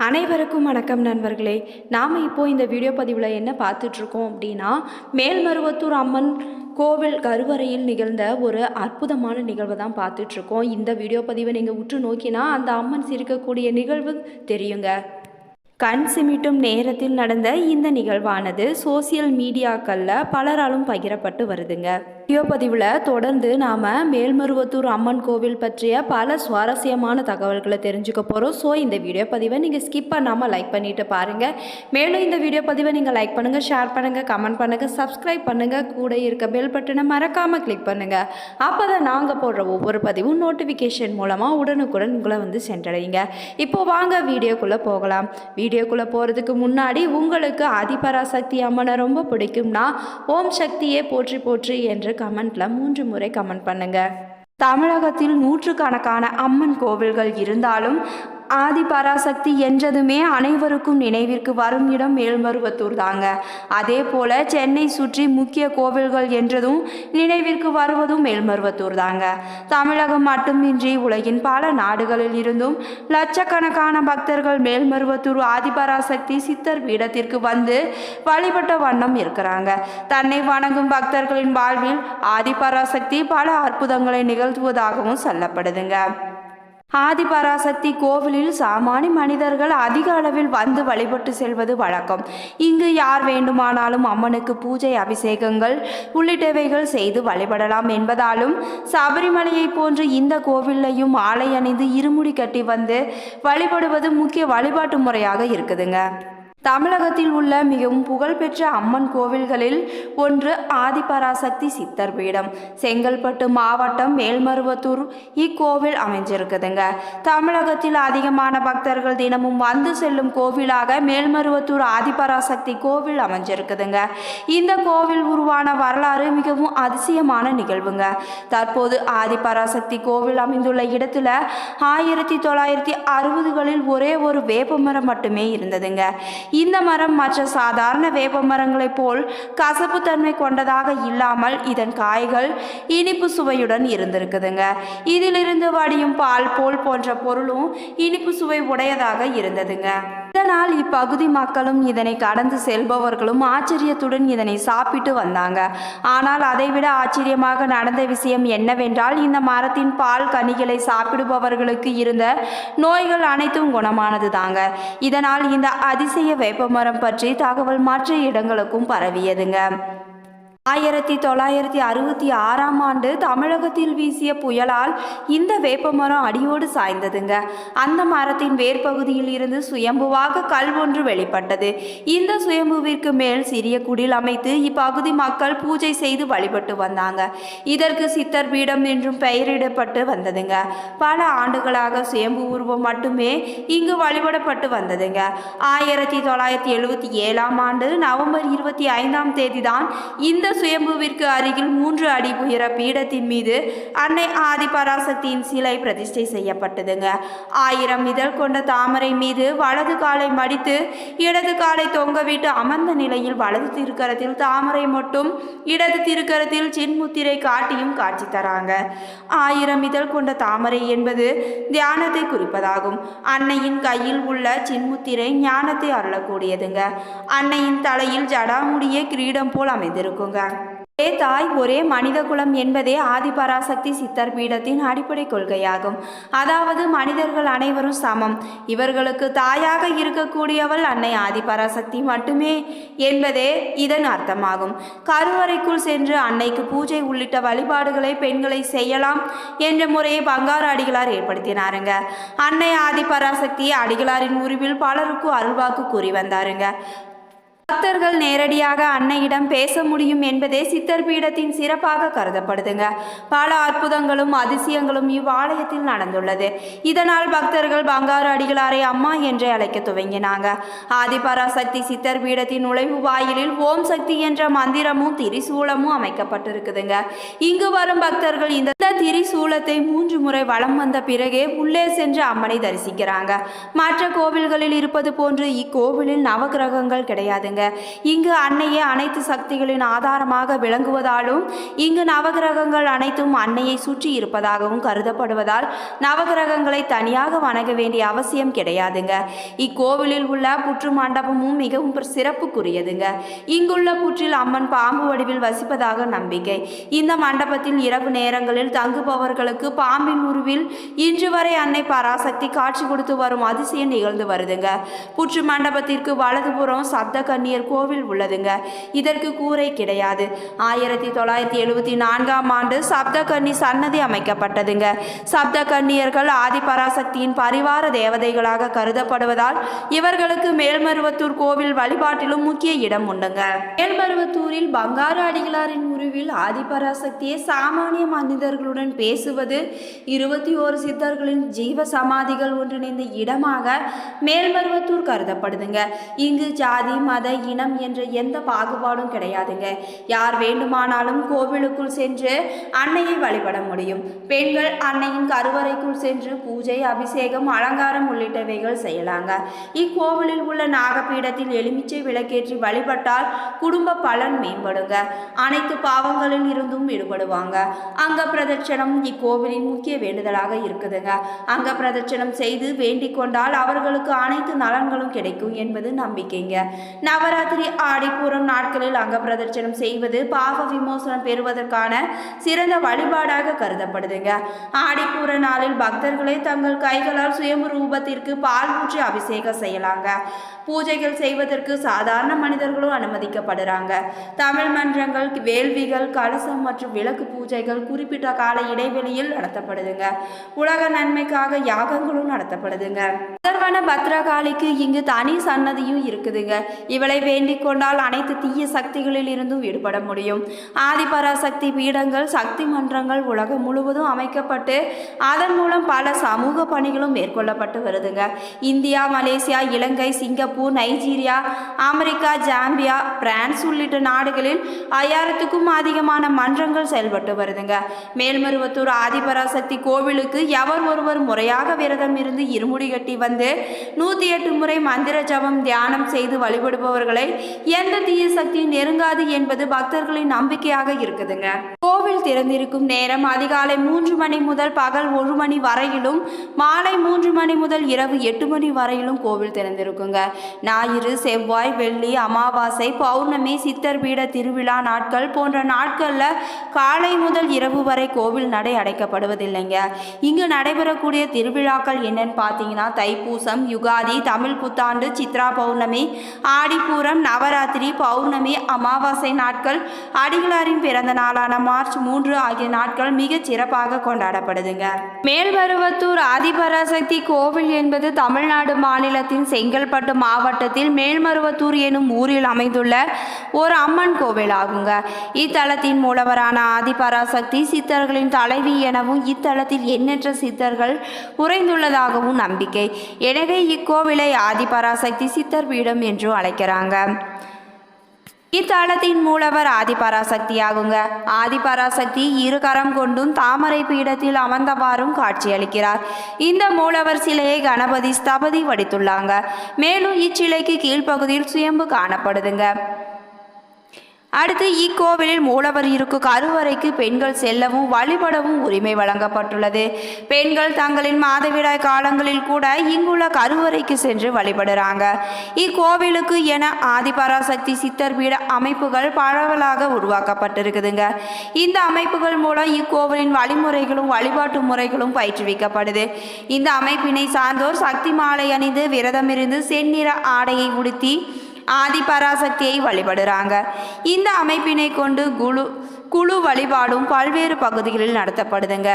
அனைவருக்கும் வணக்கம் நண்பர்களே. நாம் இப்போ இந்த வீடியோ பதிவில் என்ன பார்த்துட்ருக்கோம் அப்படின்னா மேல்மருவத்தூர் அம்மன் கோவில் கருவறையில் நிகழ்ந்த ஒரு அற்புதமான நிகழ்வை தான் பார்த்துட்ருக்கோம். இந்த வீடியோ பதிவை நீங்கள் உற்று நோக்கினா அந்த அம்மன் சிரிக்கக்கூடிய நிகழ்வு தெரியுங்க. கண் சிமிட்டும் நேரத்தில் நடந்த இந்த நிகழ்வானது சோசியல் மீடியாக்களில் பலராலும் பகிரப்பட்டு வருதுங்க. வீடியோ பதிவில் தொடர்ந்து நாம் மேல்மருவத்தூர் அம்மன் கோவில் பற்றிய பல சுவாரஸ்யமான தகவல்களை தெரிஞ்சுக்க போகிறோம் ஸோ இந்த வீடியோ பதிவை நீங்கள் ஸ்கிப் பண்ணாமல் லைக் பண்ணிவிட்டு பாருங்கள் மேலும் இந்த வீடியோ பதிவை நீங்கள் லைக் பண்ணுங்கள் ஷேர் பண்ணுங்கள் கமெண்ட் பண்ணுங்கள் சப்ஸ்கிரைப் பண்ணுங்கள் கூட இருக்க பெல் பட்டனை மறக்காமல் கிளிக் பண்ணுங்கள் அப்போ தான் நாங்கள் போடுற ஒவ்வொரு பதிவும் நோட்டிஃபிகேஷன் மூலமாக உடனுக்குடன் உங்களை வந்து சென்றடையுங்க. இப்போ வாங்க வீடியோக்குள்ளே போகலாம். வீடியோக்குள்ளே போகிறதுக்கு முன்னாடி உங்களுக்கு ஆதிபராசக்தி அம்மனை ரொம்ப பிடிக்கும்னா ஓம் சக்தியே போற்றி போற்றி என்று கமெண்ட்டில் மூன்று முறை கமெண்ட் பண்ணுங்கள் தமிழகத்தில் நூற்றுக்கணக்கான அம்மன் கோவில்கள் இருந்தாலும் ஆதி பராசக்தி என்றதுமே அனைவருக்கும் நினைவிற்கு வரும் இடம் மேல்மருவத்தூர் தாங்க. அதே போல சென்னை சுற்றி முக்கிய கோவில்கள் என்றதும் நினைவிற்கு வருவதும் மேல்மருவத்தூர் தாங்க. தமிழகம் மட்டுமின்றி உலகின் பல நாடுகளில் இருந்தும் லட்சக்கணக்கான பக்தர்கள் மேல்மருவத்தூர் ஆதிபராசக்தி சித்தர் பீடத்திற்கு வந்து வழிபட்ட வண்ணம் இருக்கிறாங்க. தன்னை வணங்கும் பக்தர்களின் வாழ்வில் ஆதிபராசக்தி பல அற்புதங்களை நிகழ்த்துவதாகவும் சொல்லப்படுதுங்க. ஆதிபராசக்தி கோவிலில் சாமானிய மனிதர்கள் அதிக அளவில் வந்து வழிபட்டு செல்வது வழக்கம். இங்கு யார் வேண்டுமானாலும் அம்மனுக்கு பூஜை அபிஷேகங்கள் உள்ளிட்டவைகள் செய்து வழிபடலாம் என்பதாலும் சபரிமலையை போன்று இந்த கோவிலையும் ஆலை அணிந்து இருமுடி கட்டி வந்து வழிபடுவது முக்கிய வழிபாட்டு முறையாக இருக்குதுங்க. தமிழகத்தில் உள்ள மிகவும் புகழ்பெற்ற அம்மன் கோவில்களில் ஒன்று ஆதிபராசக்தி சித்தர் பீடம். செங்கல்பட்டு மாவட்டம் மேல்மருவத்தூர் இக்கோவில் அமைஞ்சிருக்குதுங்க. தமிழகத்தில் அதிகமான பக்தர்கள் தினமும் வந்து செல்லும் கோவிலாக மேல்மருவத்தூர் ஆதிபராசக்தி கோவில் அமைஞ்சிருக்குதுங்க. இந்த கோவில் உருவான வரலாறு மிகவும் அதிசயமான நிகழ்வுங்க. தற்போது ஆதிபராசக்தி கோவில் அமைந்துள்ள இடத்துல ஆயிரத்தி தொள்ளாயிரத்தி அறுபதுகளில் ஒரே ஒரு வேப்பமரம் மட்டுமே இருந்ததுங்க. இந்த மரம் மற்ற சாதாரண வேப்ப மரங்களைப் போல் கசப்புத்தன்மை கொண்டதாக இல்லாமல் இதன் காய்கள் இனிப்பு சுவையுடன் இருந்திருக்குதுங்க. இதிலிருந்து வடியும் பால் போல் போன்ற பொருளும் இனிப்பு சுவை உடையதாக இருந்ததுங்க. இதனால் இப்பகுதி மக்களும் இதனை கடந்து செல்பவர்களும் ஆச்சரியத்துடன் இதனை சாப்பிட்டு வந்தாங்க. ஆனால் அதைவிட ஆச்சரியமாக நடந்த விஷயம் என்னவென்றால் இந்த மரத்தின் பால் கனிகளை சாப்பிடுபவர்களுக்கு இருந்த நோய்கள் அனைத்தும் குணமானது தாங்க இதனால் இந்த அதிசய வேப்பமரம் பற்றி தகவல் மற்ற இடங்களுக்கும் பரவியதுங்க. ஆயிரத்தி தொள்ளாயிரத்தி அறுபத்தி ஆறாம் ஆண்டு தமிழகத்தில் வீசிய புயலால் இந்த வேப்பமரம் அடியோடு சாய்ந்ததுங்க. அந்த மரத்தின் வேர்பகுதியில் இருந்து சுயம்புவாக கல் ஒன்று வெளிப்பட்டது. இந்த சுயம்புவிற்கு மேல் சிறிய குடில் அமைத்து இப்பகுதி மக்கள் பூஜை செய்து வழிபட்டு வந்தாங்க. இதற்கு சித்தர் பீடம் என்றும் பெயரிடப்பட்டு வந்ததுங்க. பல ஆண்டுகளாக சுயம்பு உருவம் மட்டுமே இங்கு வழிபடப்பட்டு வந்ததுங்க. ஆயிரத்தி தொள்ளாயிரத்தி எழுபத்தி ஏழாம் ஆண்டு நவம்பர் இருபத்தி ஐந்தாம் தேதி தான் இந்த சுயம்புவிற்கு அருகில் மூன்று அடி உயர பீடத்தின் மீது அன்னை ஆதிபராசக்தியின் சிலை பிரதிஷ்டை செய்யப்பட்டதுங்க. ஆயிரம் இதழ் கொண்ட தாமரை மீது வலது காலை மடித்து இடது காலை தொங்கவிட்டு அமர்ந்த நிலையில் வலது திருக்கரத்தில் தாமரை மட்டும் இடது திருக்கரத்தில் சின்முத்திரை காட்டியும் காட்சி தராங்க. ஆயிரம் இதழ் கொண்ட தாமரை என்பது தியானத்தை குறிப்பதாகும். அன்னையின் கையில் உள்ள சின்முத்திரை ஞானத்தை அருளக்கூடியதுங்க. அன்னையின் தலையில் ஜடாமுடியே கிரீடம் போல் அமைந்திருக்குங்க. ஒரே தாய் ஒரே மனித குலம் என்பதே ஆதிபராசக்தி சித்தர் பீடத்தின் அடிப்படை கொள்கையாகும். அதாவது மனிதர்கள் அனைவரும் சமம். இவர்களுக்கு தாயாக இருக்கக்கூடியவள் அன்னை ஆதிபராசக்தி மட்டுமே என்பதே இதன் அர்த்தமாகும். கருவறைக்குள் சென்று அன்னைக்கு பூஜை உள்ளிட்ட வழிபாடுகளை பெண்களை செய்யலாம் என்ற முறையை பங்காரு அடிகளார் ஏற்படுத்தினாருங்க. அன்னை ஆதிபராசக்தி அடிகளாரின் உருவில் பலருக்கும் அருள்வாக்கு கூறி வந்தாருங்க. பக்தர்கள் நேரடியாக அன்னையிடம் பேச முடியும் என்பதே சித்தர் பீடத்தின் சிறப்பாக கருதப்படுதுங்க. பல அற்புதங்களும் அதிசயங்களும் இவ்வாலயத்தில் நடந்துள்ளது. இதனால் பக்தர்கள் பங்காரு அடிகளாரை அம்மா என்றே அழைக்க துவங்கினாங்க. ஆதிபராசக்தி சித்தர் பீடத்தின் நுழைவு வாயிலில் ஓம் சக்தி என்ற மந்திரமும் திரிசூலமும் அமைக்கப்பட்டிருக்குதுங்க. இங்கு வரும் பக்தர்கள் இந்த திரிசூலத்தை மூன்று முறை வலம் வந்த பிறகே உள்ளே சென்று அம்மனை தரிசிக்கிறாங்க. மற்ற கோவில்களில் இருப்பது போன்று இக்கோவிலில் நவகிரகங்கள் கிடையாதுங்க. இங்கு அன்னையே அனைத்து சக்திகளின் ஆதாரமாக விளங்குவதாலும் இங்கு நவகிரகங்கள் அனைத்தும் அன்னையை சுற்றி இருப்பதாகவும் கருதப்படுவதால் நவகிரகங்களை தனியாக வணங்க வேண்டிய அவசியம் கிடையாதுங்க. இக்கோவிலில் உள்ள புற்று மண்டபமும் மிகவும் சிறப்புக்குரியதுங்க. இங்குள்ள புற்றில் அம்மன் பாம்பு வடிவில் வசிப்பதாக நம்பிக்கை. இந்த மண்டபத்தில் இரவு நேரங்களில் தங்குபவர்களுக்கு பாம்பின் உருவில் இன்று வரை அன்னை பராசக்தி காட்சி கொடுத்து வரும் அதிசயம் நிகழ்ந்து வருதுங்க. புற்று மண்டபத்திற்கு வலதுபுறம் சப்த கன்னியர் கோவில் உள்ளதுங்க. இதற்கு கூரை கிடையாது. ஆயிரத்தி தொள்ளாயிரத்தி எழுபத்தி நான்காம் ஆண்டு சப்த கன்னி சன்னதி அமைக்கப்பட்டதுங்க. சப்த கன்னியர்கள் ஆதிபராசக்தியின் பரிவார தேவதைகளாக கருதப்படுவதால் இவர்களுக்கு மேல்மருவத்தூர் கோவில் வழிபாட்டிலும் முக்கிய இடம் உண்டுங்க. மேல்மருவத்தூரில் பங்காரு அடிகளாரின் உருவில் ஆதிபராசக்தியை சாமானிய மனிதர்களுடன் பேசுவது இருபத்தி ஓரு சித்தர்களின் ஜீவ சமாதிகள் ஒன்றிணைந்த இடமாக மேல்மருவத்தூர் கருதப்படுதுங்க. இங்கு ஜாதி மத இனம் என்ற எந்த பாகுபாடும் கிடையாதுங்க. யார் வேண்டுமானாலும் கோவிலுக்குள் சென்று அன்னையை வழிபட முடியும். பெண்கள் அன்னையின் கருவறைக்குள் சென்று பூஜை அபிஷேகம் அலங்காரம் உள்ளிட்டவைகள் செய்யலாங்க. இக்கோவிலில் உள்ள நாகப்பீடத்தில் எலுமிச்சை விளக்கேற்றி வழிபட்டால் குடும்ப பலன் மேம்படுங்க. அனைத்து பாவங்களில் இருந்தும் விடுபடுவாங்க அங்க பிரதட்சணம் இக்கோவிலின் முக்கிய வேண்டுதலாக இருக்குதுங்க. அங்க பிரதட்சணம் செய்து வேண்டிக் கொண்டால் அவர்களுக்கு அனைத்து நலன்களும் கிடைக்கும் என்பது நம்பிக்கைங்க. நவராத்திரி ஆடிப்பூரம் நாட்களில் அங்க பிரதட்சணம் செய்வது பாவ விமோசனம் பெறுவதற்கான சிறந்த வழிபாடாக கருதப்படுதுங்க. ஆடிப்பூர நாளில் பக்தர்களே தங்கள் கைகளால் சுயம்பு ரூபத்திற்கு பால் ஊற்றி அபிஷேகம் செய்யலாங்க. பூஜைகள் செய்வதற்கு சாதாரண மனிதர்களும் அனுமதிக்கப்படுறாங்க. தமிழ் மன்றங்கள் வேள்விகள் கலசம் மற்றும் விளக்கு பூஜைகள் குறிப்பிட்ட கால இடைவெளியில் நடத்தப்படுதுங்க. உலக நன்மைக்காக யாகங்களும் நடத்தப்படுதுங்க. அதர்வன பத்ரகாளிக்கு இங்கு தனி சன்னதியும் இருக்குதுங்க. இவளை வேண்டிக் கொண்டால் அனைத்து தீய சக்திகளில் இருந்தும் விடுபட முடியும். ஆதிபராசக்தி பீடங்கள் சக்தி மன்றங்கள் உலகம் முழுவதும் அமைக்கப்பட்டு அதன் மூலம் பல சமூக பணிகளும் மேற்கொள்ளப்பட்டு வருதுங்க. India Malaysia Ilangai Singapore Nigeria America Zambia France உள்ளிட்ட நாடுகளில் ஐயாயிரத்துக்கும் அதிகமான மன்றங்கள் செயல்பட்டு வருதுங்க. மேல்மருவத்தூர் ஆதிபராசக்தி கோவிலுக்கு எவர் ஒருவர் முறையாக விரதம் இருந்து இருமுடி கட்டி நூற்றி எட்டு முறை மந்திர ஜபம் தியானம் செய்து வழிபடுபவர்களை எந்த தீய சக்தியும் நெருங்காது என்பது பக்தர்களின் நம்பிக்கையாக இருக்குதுங்க. கோவில் திறந்திருக்கும் நேரம் அதிகாலை மூன்று மணி முதல் பகல் ஒரு மணி வரையிலும் மாலை மூன்று மணி முதல் இரவு எட்டு மணி வரையிலும் கோவில் திறந்திருக்குங்க. ஞாயிறு செவ்வாய் வெள்ளி அமாவாசை பௌர்ணமி சித்தர் பீட திருவிழா நாட்கள் போன்ற நாட்களில் காலை முதல் இரவு வரை கோவில் நடை அடைக்கப்படுவதில்லைங்க. இங்கு நடைபெறக்கூடிய திருவிழாக்கள் என்னன்னு பார்த்தீங்கன்னா தைப்பூசம் யுகாதி தமிழ் புத்தாண்டு சித்ரா பௌர்ணமி ஆடிப்பூரம் நவராத்திரி பௌர்ணமி அமாவாசை நாட்கள் அடிகளாரின் பிறந்த நாளான மார்ச் மூன்று ஆகிய நாட்கள் மிகச் சிறப்பாக கொண்டாடப்படுதுங்க. மேல்மருவத்தூர் ஆதிபராசக்தி கோவில் என்பது தமிழ்நாடு மாநிலத்தின் செங்கல்பட்டு மாவட்டத்தில் மேல்மருவத்தூர் எனும் ஊரில் அமைந்துள்ள ஒரு அம்மன் கோவில் ஆகுங்க இத்தலத்தின் மூலவரான ஆதிபராசக்தி சித்தர்களின் தலைவி எனவும் இத்தலத்தில் எண்ணற்ற சித்தர்கள் உறைந்துள்ளதாகவும் நம்பிக்கை. எனவே இக்கோவிலை ஆதிபராசக்தி சித்தர் பீடம் என்று அழைக்கிறாங்க. இத்தலத்தின் மூலவர் ஆதிபராசக்தியாகுங்க. ஆதிபராசக்தி இரு கரம் கொண்டும் தாமரை பீடத்தில் அமர்ந்தவாறும் காட்சியளிக்கிறார். இந்த மூலவர் சிலையை கணபதி ஸ்தபதி வடித்துள்ளாங்க. மேலும் இச்சிலைக்கு கீழ்ப்பகுதியில் சுயம்பு காணப்படுதுங்க. அடுத்து இக்கோவிலில் மூலவர் இருக்கும் கருவறைக்கு பெண்கள் செல்லவும் வழிபடவும் உரிமை வழங்கப்பட்டுள்ளது. பெண்கள் தங்களின் மாதவிடாய் காலங்களில் கூட இங்குள்ள கருவறைக்கு சென்று வழிபடுறாங்க. இக்கோவிலுக்கு என ஆதிபராசக்தி சித்தர் பீட அமைப்புகள் பரவலாக உருவாக்கப்பட்டிருக்குதுங்க. இந்த அமைப்புகள் மூலம் இக்கோவிலின் வழிமுறைகளும் வழிபாட்டு முறைகளும் பயிற்றுவிக்கப்படுது. இந்த அமைப்பினை சார்ந்தோர் சக்தி மாலை அணிந்து விரதமிருந்து செந்நிற ஆடையை உடுத்தி ஆதிபராசக்தியை வழிபடுறாங்க. இந்த அமைப்பினை கொண்டு குழு குழு வழிபாடும் பல்வேறு பகுதிகளில் நடத்தப்படுதுங்க.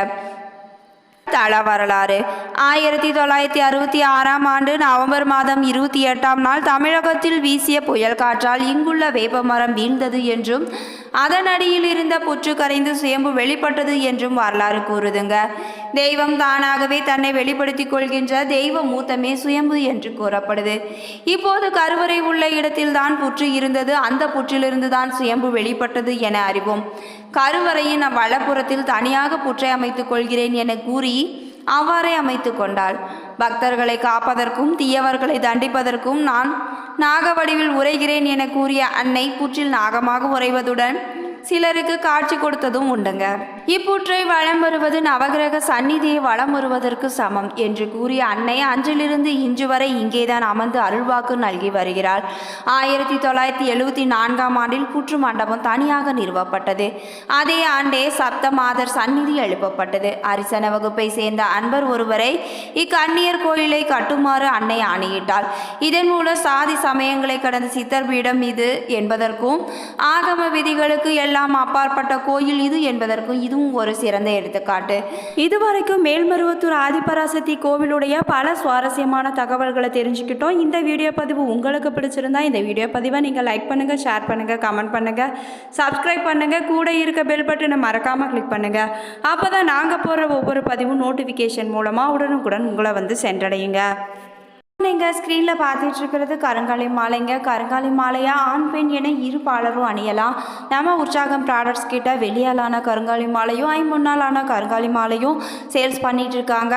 தல வரலாறு. ஆயிரத்தி தொள்ளாயிரத்தி அறுபத்தி ஆறாம் ஆண்டு நவம்பர் மாதம் இருபத்தி எட்டாம் நாள் தமிழகத்தில் வீசிய புயல் காற்றால் இங்குள்ள வேப்பமரம் வீழ்ந்தது என்றும் அதன் அடியில் இருந்த புற்று கரைந்து சுயம்பு வெளிப்பட்டது என்றும் வரலாறு கூறுதுங்க. தெய்வம் தானாகவே தன்னை வெளிப்படுத்திக் கொள்கின்ற தெய்வ மூத்தமே சுயம்பு என்று கூறப்படுது. இப்போது கருவறை உள்ள இடத்தில்தான் புற்று இருந்தது. அந்த புற்றிலிருந்து தான் சுயம்பு வெளிப்பட்டது என அறிவோம். கருவறையின் வலப்புறத்தில் தனியாக புற்றை அமைத்துக் கொள்கிறேன் என கூறி அவ்வாறே அமைத்து கொண்டாள். பக்தர்களை காப்பதற்கும் தீயவர்களை தண்டிப்பதற்கும் நான் நாக வடிவில் உரைகிறேன் என கூறிய அன்னை புற்றில் நாகமாக உறைவதுடன் சிலருக்கு காட்சி கொடுத்ததும் உண்டுங்க. இப்புற்றை வலம் வருவது நவகிரக சந்நிதியை வளம் வருவதற்கு சமம் என்று கூறிய அன்னை அன்றிலிருந்து இன்று வரை இங்கேதான் அமர்ந்து அருள்வாக்கு நல்கி வருகிறாள். ஆயிரத்தி தொள்ளாயிரத்தி எழுபத்தி நான்காம் ஆண்டில் புற்று மண்டபம் தனியாக நிறுவப்பட்டது. அதே ஆண்டே சப்த மாதர் சந்நிதி எழுப்பப்பட்டது. அரிசன வகுப்பை சேர்ந்த அன்பர் ஒருவரை இக்கன்னியர் கோயிலை கட்டுமாறு அன்னை ஆணையிட்டார் இதன் மூலம் சாதி சமயங்களை கடந்த சித்தர் பீடம் இது என்பதற்கும் ஆகம விதிகளுக்கு எல்லாம் அப்பாற்பட்ட கோயில் இது என்பதற்கும் இதுவும் ஒரு சிறந்த எடுத்துக்காட்டு. இதுவரைக்கும் மேல்மருவத்தூர் ஆதிபராசக்தி கோவிலுடைய பல சுவாரஸ்யமான தகவல்களை தெரிஞ்சுக்கிட்டோம். இந்த வீடியோ பதிவு உங்களுக்கு பிடிச்சிருந்தா இந்த வீடியோ பதிவை நீங்கள் லைக் பண்ணுங்கள் ஷேர் பண்ணுங்கள் கமெண்ட் பண்ணுங்கள் சப்ஸ்கிரைப் பண்ணுங்கள் கூட இருக்க பெல் பட்டனை மறக்காமல் கிளிக் பண்ணுங்கள் அப்போ தான் நாங்கள் போடுற ஒவ்வொரு பதிவும் நோட்டிஃபிகேஷன் மூலமாக உடனுக்குடன் உங்களை வந்து சென்றடையுங்க. நீங்கள் ஸ்க்ரீனில் பார்த்துட்டு இருக்கிறது கருங்காலி மாலைங்க. கருங்காலி மாலையாக ஆண் பெண் என இரு பாலரும் அணியலாம். நம்ம உற்சாகம் ப்ராடக்ட்ஸ் கிட்ட வெளியாலான கருங்காலி மாலையும் ஐம்பொன்னாலான கருங்காலி மாலையும் சேல்ஸ் பண்ணிகிட்டு இருக்காங்க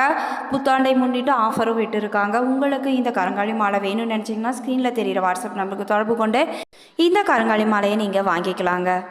புத்தாண்டை முன்னிட்டு ஆஃபரும் விட்டுருக்காங்க. உங்களுக்கு இந்த கருங்காலி மாலை வேணும்னு நினச்சிங்கன்னா ஸ்க்ரீனில் தெரிகிற வாட்ஸ்அப் நம்பருக்கு தொடர்பு கொண்டு இந்த கருங்காலி மாலையை நீங்கள் வாங்கிக்கலாங்க.